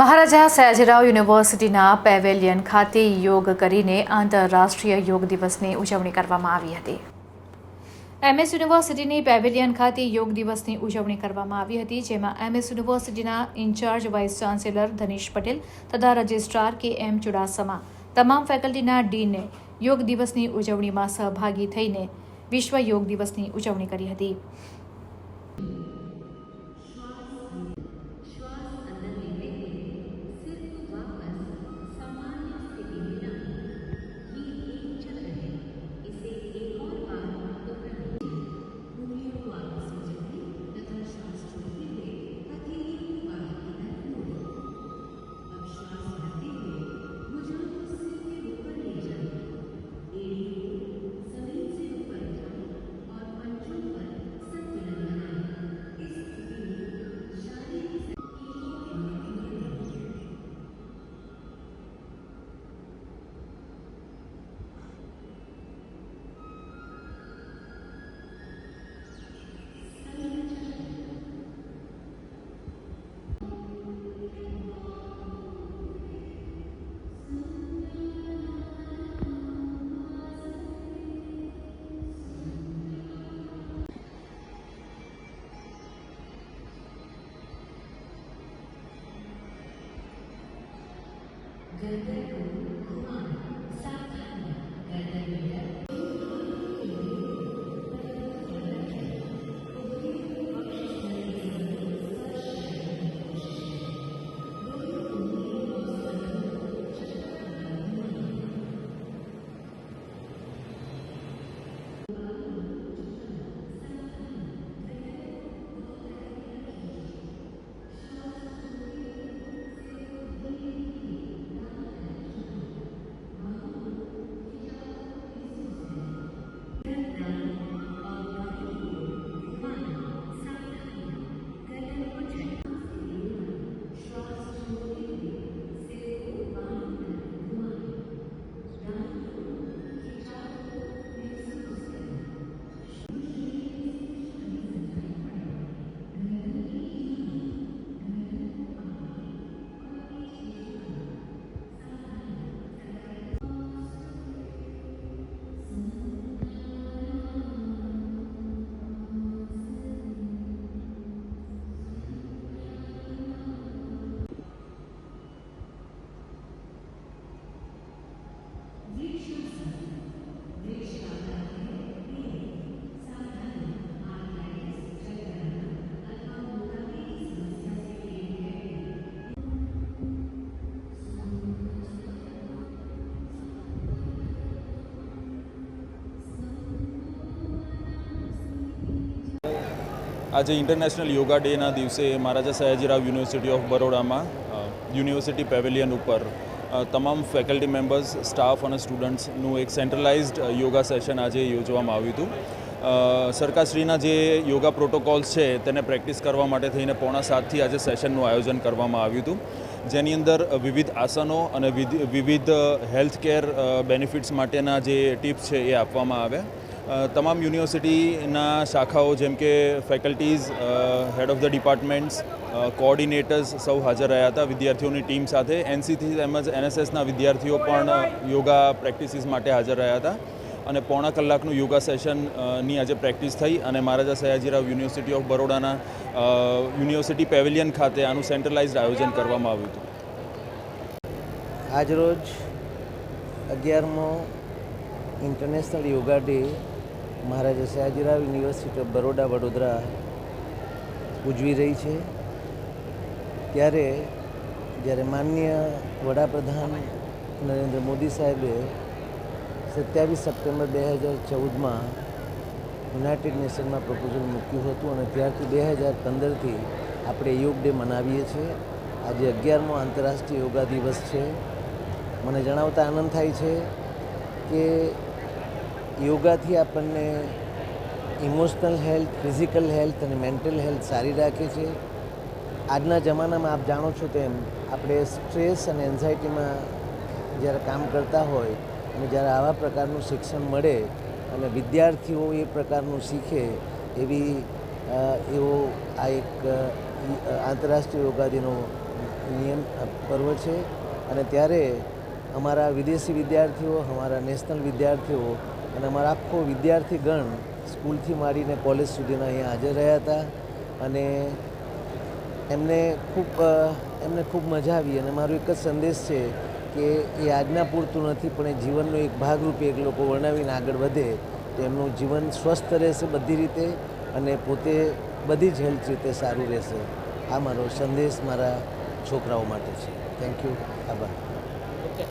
મહારાજા સયાજીરાવ યુનિવર્સિટીના પેવેલિયન ખાતે યોગ કરીને આંતરરાષ્ટ્રીય યોગ દિવસની ઉજવણી કરવામાં આવી હતી. એમએસ યુનિવર્સિટીની પેવેલિયન ખાતે યોગ દિવસની ઉજવણી કરવામાં આવી હતી, જેમાં એમએસ યુનિવર્સિટીના incharge vice chancellor Dhanish Patel તથા રજિસ્ટ્રાર કે એમ ચુડાસમા, તમામ ફેકલ્ટીના ડીને યોગ દિવસની ઉજવણીમાં સહભાગી થઈને વિશ્વ યોગ દિવસની ઉજવણી કરી હતી. Mm-hmm. આજે ઇન્ટરનેશનલ યોગા ડેના દિવસે મહારાજા સયાજીરાવ યુનિવર્સિટી ઓફ બરોડામાં યુનિવર્સિટી પેવેલિયન ઉપર તમામ ફેકલ્ટી મેમ્બર્સ સ્ટાફ અને સ્ટુડન્ટ્સનું એક સેન્ટ્રલાઇઝ્ડ યોગા સેશન આજે યોજવામાં આવ્યું હતું. સરકારશ્રીના જે યોગા પ્રોટોકોલ્સ છે તેને પ્રેક્ટિસ કરવા માટે થઈને પોણા સાતથી આજે સેશનનું આયોજન કરવામાં આવ્યું હતું. જેની અંદર વિવિધ આસનો અને વિધિ- વિવિધ હેલ્થ કેર બેનિફિટ્સ માટેના જે ટિપ્સ છે એ આપવામાં આવ્યા. તમામ યુનિવર્સિટીના શાખાઓ જેમ કે faculties head of the departments coordinators સૌ હાજર રહ્યા હતા વિદ્યાર્થીઓની ટીમ સાથે. એનસીથી તેમજ એનએસએસના વિદ્યાર્થીઓ પણ યોગા પ્રેક્ટિસીસ માટે હાજર રહ્યા હતા. અને પોણા કલાકનું યોગા સેશનની આજે પ્રેક્ટિસ થઈ અને મહારાજા સયાજીરાવ યુનિવર્સિટી ઓફ બરોડાના યુનિવર્સિટી પેવેલિયન ખાતે આનું સેન્ટ્રલાઇઝ્ડ આયોજન કરવામાં આવ્યું હતું. આજરોજ અગિયારમો international yoga day Maharaja Sayajirao university of Baroda Vadodara ઉજવી રહી છે. ત્યારે જ્યારે માનનીય વડાપ્રધાન નરેન્દ્ર મોદી સાહેબે સત્યાવીસ સપ્ટેમ્બર બે હજાર ચૌદમાં યુનાઇટેડ નેશનમાં પ્રપોઝલ મૂક્યું હતું અને ત્યારથી બે હજાર પંદરથી આપણે યોગ ડે મનાવીએ છીએ. આજે અગિયારમો આંતરરાષ્ટ્રીય યોગા દિવસ છે. મને જણાવતા આનંદ થાય છે કે યોગાથી આપણને ઇમોશનલ હેલ્થ, ફિઝિકલ હેલ્થ અને મેન્ટલ હેલ્થ સારી રાખે છે. આજના જમાનામાં આપ જાણો છો તેમ, આપણે સ્ટ્રેસ અને એન્ઝાયટીમાં જ્યારે કામ કરતા હોય અને જ્યારે આવા પ્રકારનું શિક્ષણ મળે અને વિદ્યાર્થીઓ એ પ્રકારનું શીખે એવી એવો આ એક આંતરરાષ્ટ્રીય યોગા દિનો નિયમ પર્વ છે. અને ત્યારે અમારા વિદેશી વિદ્યાર્થીઓ, અમારા નેશનલ વિદ્યાર્થીઓ અને અમારા આખો વિદ્યાર્થીગણ સ્કૂલથી માંડીને કોલેજ સુધીના અહીંયા હાજર રહ્યા હતા અને એમને ખૂબ એમને ખૂબ મજા આવી અને મારો એક જ સંદેશ છે કે એ આજના પૂરતું નથી, પણ એ જીવનનો એક ભાગરૂપે એક લોકો વર્ણવીને આગળ વધે તો એમનું જીવન સ્વસ્થ રહેશે બધી રીતે અને પોતે બધી જ હેલ્થ રીતે સારું રહેશે. આ મારો સંદેશ મારા છોકરાઓ માટે છે. થેન્ક યુ આભાર.